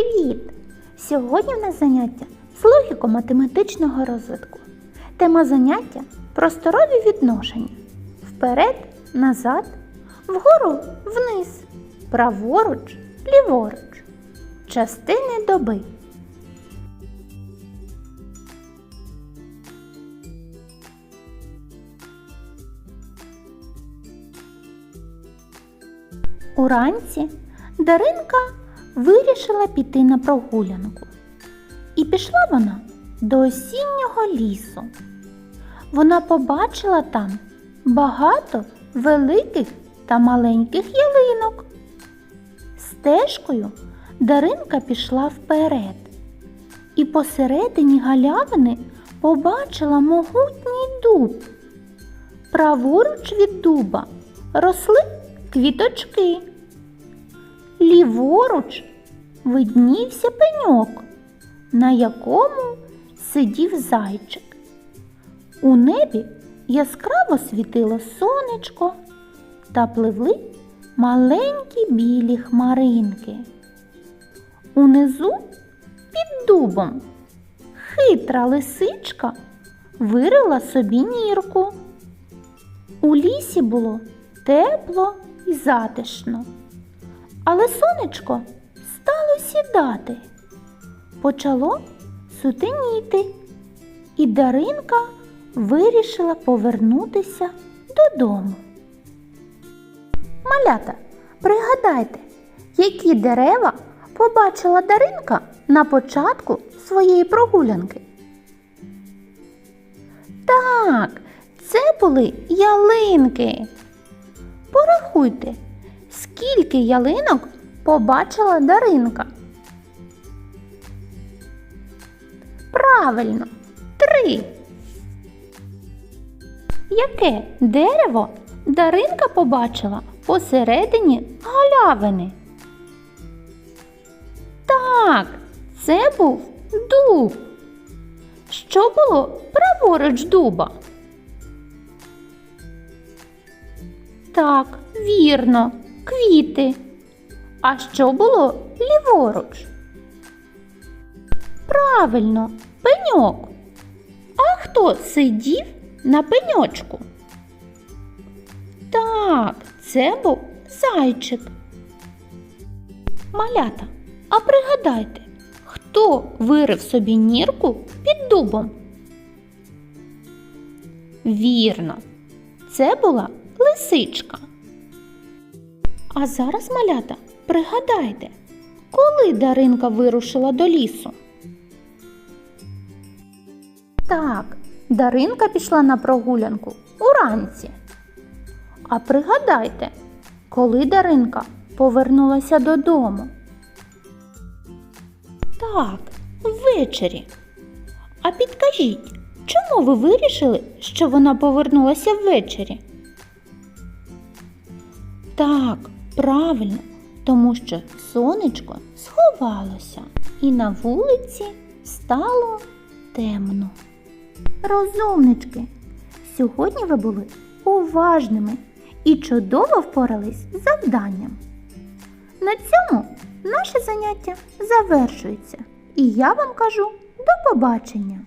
Привіт! Сьогодні в нас заняття з логіко-математичного розвитку. Тема заняття просторові відношення. Вперед, назад, вгору, вниз, праворуч, ліворуч. Частини доби. Уранці Даринка вирішила піти на прогулянку. І пішла вона до осіннього лісу. Вона побачила там багато великих та маленьких ялинок. Стежкою Даринка пішла вперед і посередині галявини побачила могутній дуб. Праворуч від дуба росли квіточки. Ліворуч виднівся пеньок, на якому сидів зайчик. У небі яскраво світило сонечко та пливли маленькі білі хмаринки. Унизу під дубом хитра лисичка вирила собі нірку. У лісі було тепло і затишно. Але сонечко стало сідати. Почало сутеніти, і Даринка вирішила повернутися додому. Малята, пригадайте, які дерева побачила Даринка на початку своєї прогулянки. Так, це були ялинки. Порахуйте, скільки ялинок побачила Даринка. Правильно, три. Яке дерево Даринка побачила посередині галявини? Так, це був дуб. Що було праворуч дуба? Так, вірно, квіти. А що було ліворуч? Правильно, пеньок. А хто сидів на пеньочку? Так, це був зайчик. Малята, а пригадайте, хто вирив собі нірку під дубом? Вірно, це була лисичка. А зараз, малята, пригадайте, коли Даринка вирушила до лісу? Так, Даринка пішла на прогулянку уранці. А пригадайте, коли Даринка повернулася додому? Так, ввечері. А підкажіть, чому ви вирішили, що вона повернулася ввечері? Так, правильно, тому що сонечко сховалося і на вулиці стало темно. Розумнички, сьогодні ви були уважними і чудово впорались з завданням. На цьому наше заняття завершується, і я вам кажу до побачення!